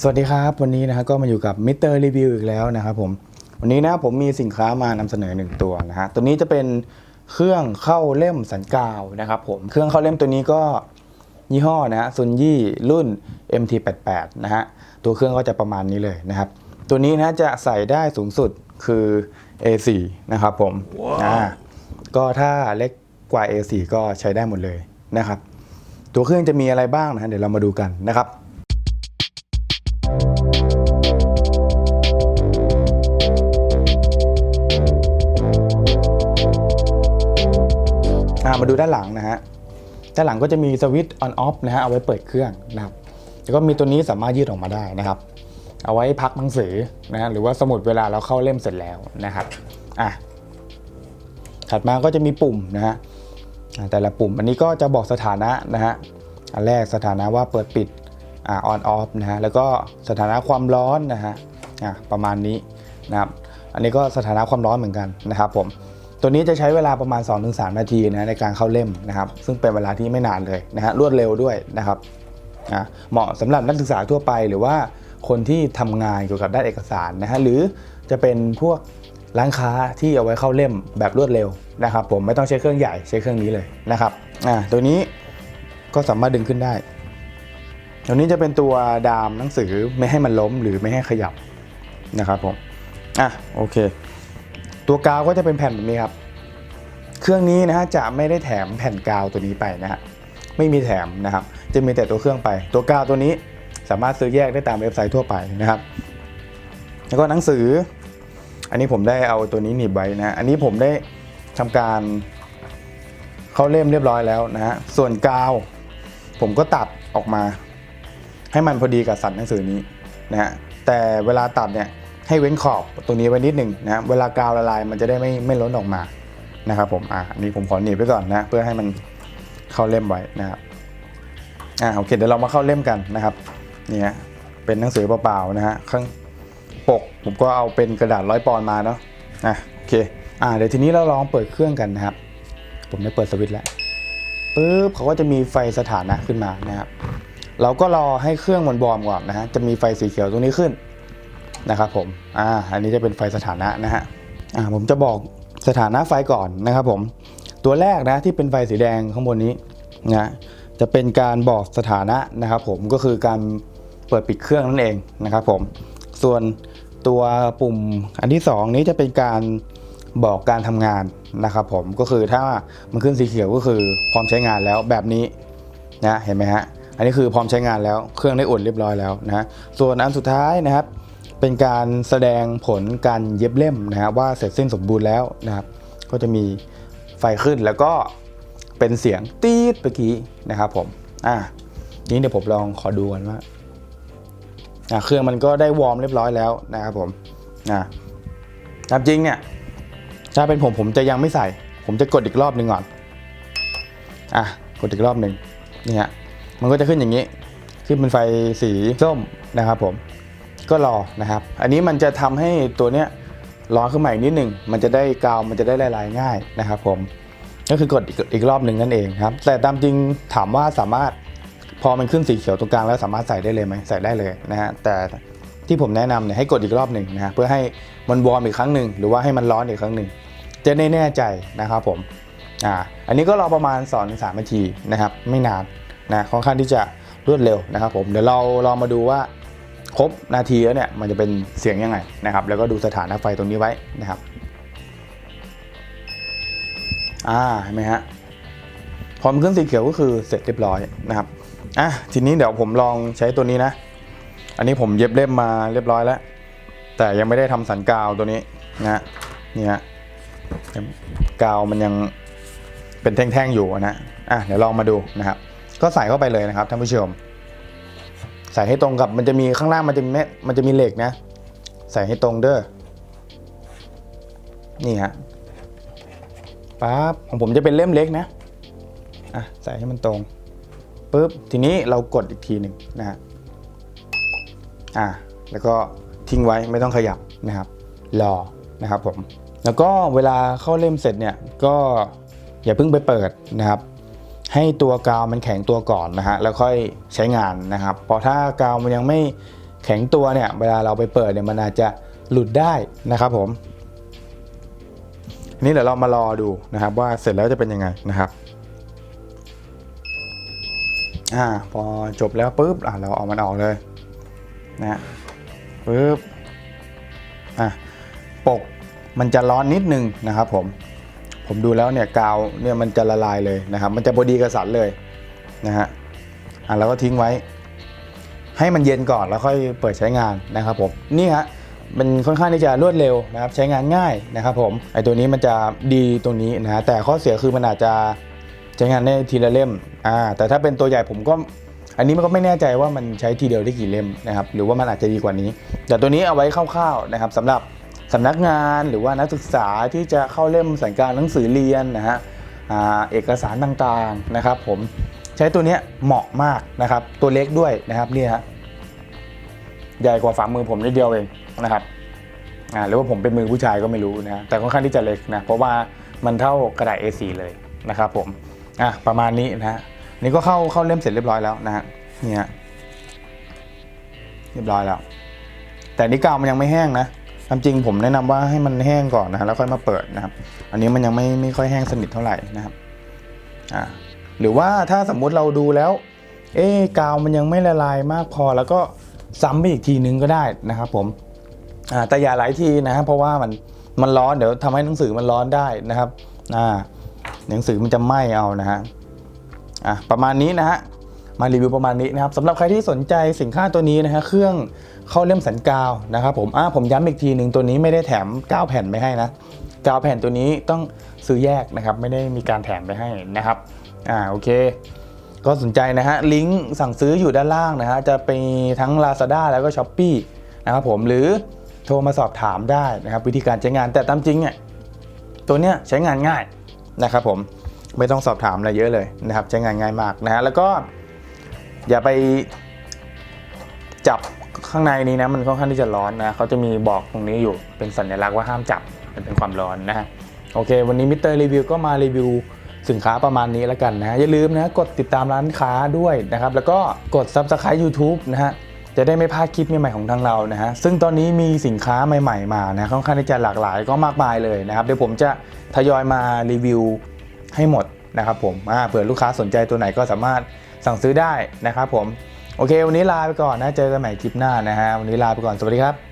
สวัสดีครับวันนี้นะฮะก็มาอยู่กับมิเตอร์รีวิวอีกแล้วนะครับผมวันนี้นะผมมีสินค้ามานำเสนอหนึ่งตัวนะฮะตัวนี้จะเป็นเครื่องเข้าเล่มสันกาวนะครับผมเครื่องเข้าเล่มตัวนี้ก็ยี่ห้อนะฮะซุนยี่รุ่น MT88 นะฮะตัวเครื่องก็จะประมาณนี้เลยนะครับ ตัวนี้นะจะใส่ได้สูงสุดคือ A4 นะครับผมอ่าก็ถ้าเล็กกว่า A4 ก็ใช้ได้หมดเลยนะครับ ตัวเครื่องจะมีอะไรบ้างนะฮะเดี๋ยวเรามาดูกันนะครับ มาดูด้านหลังนะฮะ ด้านหลังก็จะมีสวิตช์ on off นะฮะ เอาไว้เปิดเครื่องนะครับ แล้วก็มีตัวนี้สามารถยืดออกมาได้นะครับ เอาไว้พักหนังสือนะฮะ หรือว่าสมุดเวลาเราเข้าเล่มเสร็จแล้วนะครับ อะ ถัดมาก็จะมีปุ่มนะฮะอ่าแต่ละปุ่มอันนี้ก็จะบอกสถานะนะฮะ อันแรกสถานะว่าเปิดปิด อ่า on off นะฮะ แล้วก็สถานะความร้อนนะฮะ อ่าประมาณนี้นะครับ อันนี้ก็สถานะความร้อนเหมือนกันนะครับผม ตัวนี้จะใช้เวลาประมาณ 2-3 นาทีนะในการเข้าเล่มนะครับ ซึ่งเป็นเวลาที่ไม่นานเลยนะฮะรวดเร็วด้วยนะครับอะเหมาะสำหรับนักศึกษาทั่วไปหรือว่าคนที่ทำงานเกี่ยวกับด้านเอกสารนะฮะหรือจะเป็นพวกร้านค้าที่เอาไว้เข้าเล่มแบบรวดเร็วนะครับผมไม่ต้องใช้เครื่องใหญ่ใช้เครื่องนี้เลยนะครับอะตัวนี้ก็สามารถดึงขึ้นได้ ตัวนี้จะเป็นตัวดามหนังสือไม่ให้มันล้มหรือไม่ให้ขยับนะครับผมอะโอเค ตัวกาวก็จะเป็นแผ่นแบบนี้ครับ เครื่องนี้นะฮะจะไม่ได้แถมแผ่นกาวตัวนี้ไปนะฮะไม่มีแถมนะครับ จะมีแต่ตัวเครื่องไป ตัวกาวตัวนี้สามารถซื้อแยกได้ตามเว็บไซต์ทั่วไปนะครับ แล้วก็หนังสือ อันนี้ผมได้เอาตัวนี้หนีบไว้นะอันนี้ผมได้ทำการเข้าเล่มเรียบร้อยแล้วนะฮะส่วนกาว ผมก็ตัดออกมา ให้มันพอดีกับสันหนังสือนี้นะฮะแต่เวลาตัดเนี่ย ให้เว้นขอบตรงนี้ไว้นิดหนึ่งนะเวลากาวละลายมันจะได้ไม่ไม่ล้นออกมานะครับผมอะอันนี้ผมขอหนีบไว้ก่อนนะเพื่อให้มันเข้าเล่มไว้นะครับอ่าโอเคเดี๋ยวเรามาเข้าเล่มกันนะครับนี่ฮะเป็นหนังสือเปล่าๆนะฮะข้างปกผมก็เอาเป็นกระดาษร้อยปอนมาเนาะอะโอเคอ่าเดี๋ยวทีนี้เราลองเปิดเครื่องกันนะครับ ผมได้เปิดสวิตช์แล้วปึ๊บเขาก็จะมีไฟสถานะขึ้นมานะครับเราก็รอให้เครื่องมันวอมก่อนนะฮะจะมีไฟสีเขียวตรงนี้ขึ้น นะครับผมอ่าอันนี้จะเป็นไฟสถานะนะฮะอ่าผมจะบอกสถานะไฟก่อนนะครับผมตัวแรกนะที่เป็นไฟสีแดงข้างบนนี้นะจะเป็นการบอกสถานะนะครับผมก็คือการเปิดปิดเครื่องนั่นเองนะครับผมส่วนตัวปุ่มอันที่สองนี้จะเป็นการบอกการทำงานนะครับผมก็คือถ้ามันขึ้นสีเขียวก็คือพร้อมใช้งานแล้วแบบนี้นะเห็นไหมฮะอันนี้คือพร้อมใช้งานแล้วเครื่องได้อุ่นเรียบร้อยแล้วนะส่วนอันสุดท้ายนะครับ เป็นการแสดงผลการเย็บเล่มนะฮะว่าเสร็จสิ้นสมบูรณ์แล้วนะครับ ก็จะมีไฟขึ้นแล้วก็เป็นเสียงตีดเมื่อกี้นะครับผมอะนี้เดี๋ยวผมลองขอดูกันว่าอะเครื่องมันก็ได้วอร์มเรียบร้อยแล้วนะครับผมอะตามจริงเนี่ยถ้าเป็นผมผมจะยังไม่ใส่ ผมจะกดอีกรอบหนึ่งก่อนอะกดอีกรอบหนึ่งนี่ฮะมันก็จะขึ้นอย่างนี้ ขึ้นเป็นไฟสีส้มนะครับผม ก็รอนะครับ อันนี้มันจะทำให้ตัวเนี้ยร้อนขึ้นมาอีกนิดหนึ่งมันจะได้กาวมันจะได้ละลายง่ายนะครับผมก็คือกดอีกอีกรอบหนึ่งนั่นเองครับ แต่ตามจริงถามว่าสามารถพอมันขึ้นสีเขียวตรงกลางแล้วสามารถใส่ได้เลยไหมใส่ได้เลยนะฮะแต่ที่ผมแนะนำเนี่ยให้กดอีกรอบหนึ่งนะฮะเพื่อให้มันวอร์มอีกครั้งหนึ่งหรือว่าให้มันร้อนอีกครั้งหนึ่งจะแน่ใจนะครับผมอ่าอันนี้ก็รอประมาณ2-3นาทีนะครับ ไม่นานนะค่อนข้างที่จะรวดเร็วนะครับผมเดี๋ยวเราลองมาดูว่า ครบนาทีแล้วเนี่ยมันจะเป็นเสียงยังไงนะครับ แล้วก็ดูสถานะไฟตรงนี้ไว้นะครับอ่าเห็นไหมฮะพอมขึ้นสีเขียวก็คือเสร็จเรียบร้อยนะครับอะทีนี้เดี๋ยวผมลองใช้ตัวนี้นะ อันนี้ผมเย็บเล่มมาเรียบร้อยแล้ว แต่ยังไม่ได้ทำสันกาวตัวนี้นะนี่ฮะกาวมันยังเป็นแท่งๆอยู่นะอะเดี๋ยวลองมาดูนะครับ ก็ใส่เข้าไปเลยนะครับท่านผู้ชม ใส่ให้ตรงกับมันจะมีข้างล่างมันจะมีเม็ดมันจะมีเหล็กนะ ใส่ให้ตรงเด้อนี่ฮะปั๊บของผมจะเป็นเล่มเล็กนะอะใส่ให้มันตรงปุ๊บทีนี้เรากดอีกทีหนึ่งนะฮะอะแล้วก็ทิ้งไว้ไม่ต้องขยับนะครับรอนะครับผมแล้วก็เวลาเข้าเล่มเสร็จเนี่ยก็อย่าเพิ่งไปเปิดนะครับ ให้ตัวกาวมันแข็งตัวก่อนนะฮะแล้วค่อยใช้งานนะครับเพราะถ้ากาวมันยังไม่แข็งตัวเนี่ยเวลาเราไปเปิดเนี่ยมันอาจจะหลุดได้นะครับผมนี่เดี๋ยวเรามารอดูนะครับว่าเสร็จแล้วจะเป็นยังไงนะครับอ่าพอจบแล้วปุ๊บอะเราเอามันออกเลยนะฮะปุ๊บอะปกมันจะร้อนนิดนึงนะครับผม ผมดูแล้วเนี่ยกาวเนี่ยมันจะละลายเลยนะครับ มันจะพอดีกับสันเลยนะฮะอะเราก็ทิ้งไว้ ให้มันเย็นก่อนแล้วค่อยเปิดใช้งานนะครับผมนี่ฮะมันค่อนข้างที่จะรวดเร็วนะครับ ใช้งานง่ายนะครับผมไอตัวนี้มันจะดีตรงนี้นะฮะแต่ข้อเสียคือมันอาจจะใช้งานได้ทีละเล่มอ่าแต่ถ้าเป็นตัวใหญ่ผมก็อันนี้มันก็ไม่แน่ใจว่ามันใช้ทีเดียวได้กี่เล่มนะครับหรือว่ามันอาจจะดีกว่านี้ แต่ตัวนี้เอาไว้คร่าวๆนะครับสำหรับ สำนักงานหรือว่านักศึกษาที่จะเข้าเล่มสัญการหนังสือเรียนนะฮะเอกสารต่างๆนะครับ ผมใช้ตัวเนี้ยเหมาะมากนะครับ ตัวเล็กด้วยนะครับนี่ฮะใหญ่กว่าฝ่ามือผมนิดเดียวเองนะครับอ่าหรือว่าผมเป็นมือผู้ชายก็ไม่รู้นะแต่ค่อนข้างที่จะเล็กนะเพราะว่ามันเท่ากระดาษ A4 เลยนะครับ ผมอะประมาณนี้นะฮะนี่ก็เข้าเข้าเล่มเสร็จเรียบร้อยแล้วนะฮะนี่ฮะเรียบร้อยแล้ว แต่นี่กาวมันยังไม่แห้งนะามจริงผมแนะนำว่าให้มันแห้งก่อนนะฮะแล้วค่อยมาเปิดนะครับ อันนี้มันยังไม่ไม่ค่อยแห้งสนิทเท่าไหร่นะครับอ่าหรือว่าถ้าสมมุติเราดูแล้ว เอ๊กาวมันยังไม่ละลายมากพอ แล้วก็ซ้ำไปอีกทีนึงก็ได้นะครับ ผมอ่าแต่อย่าหลายทีนะครับเพราะว่ามันมันร้อนเดี๋ยวทำให้หนังสือมันร้อนได้นะครับอ่าหนังสือมันจะไหม้เอานะฮะอะประมาณนี้นะฮะ มารีวิวประมาณนี้นะครับสำหรับใครที่สนใจสินค้าตัวนี้นะฮะเครื่องเข้าเล่มสันกาวนะครับผมอ่าผมย้ำอีกทีหนึ่งตัวนี้ไม่ได้แถม9แผ่นไม่ให้นะกาวแผ่นตัวนี้ต้องซื้อแยกนะครับไม่ได้มีการแถมไปให้นะครับอ่าโอเค ก็สนใจนะฮะลิงก์สั่งซื้ออยู่ด้านล่างนะฮะจะไปทั้ง Lazada แล้วก็ s h อ p e e นะครับผมหรือโทรมาสอบถามได้นะครับวิธีการใช้งานแต่ตามจริงเนี่ยตัวเนี้ยใช้งานง่ายนะครับผมไม่ต้องสอบถามอะไรเยอะเลยนะครับใช้งานง่ายมากนะฮะแล้วก็ อย่าไปจับข้างในนี้นะมันค่อนข้างที่จะร้อนนะเขาจะมีบอกตรงนี้อยู่เป็นสัญลักษณ์ว่าห้ามจับมันเป็นความร้อนนะฮะโอเค วันนี้มิเตอร์รีวิวก็มารีวิวสินค้าประมาณนี้แล้วกันนะอย่าลืมนะกดติดตามร้านค้าด้วยนะครับ แล้วก็กด Subscribe YouTube นะฮะจะได้ไม่พลาดคลิปใหม่ๆของทางเรานะฮะซึ่งตอนนี้มีสินค้าใหม่ ๆมานะค่อนข้างที่จะหลากหลายก็มากมายเลยนะครับเดี๋ยวผมจะทยอยมารีวิวให้หมดนะครับผมเผื่อลูกค้าสนใจตัวไหนก็สามารถ สั่งซื้อได้นะครับผม โอเค วันนี้ลาไปก่อนนะ เจอกันใหม่คลิปหน้านะฮะ วันนี้ลาไปก่อน สวัสดีครับ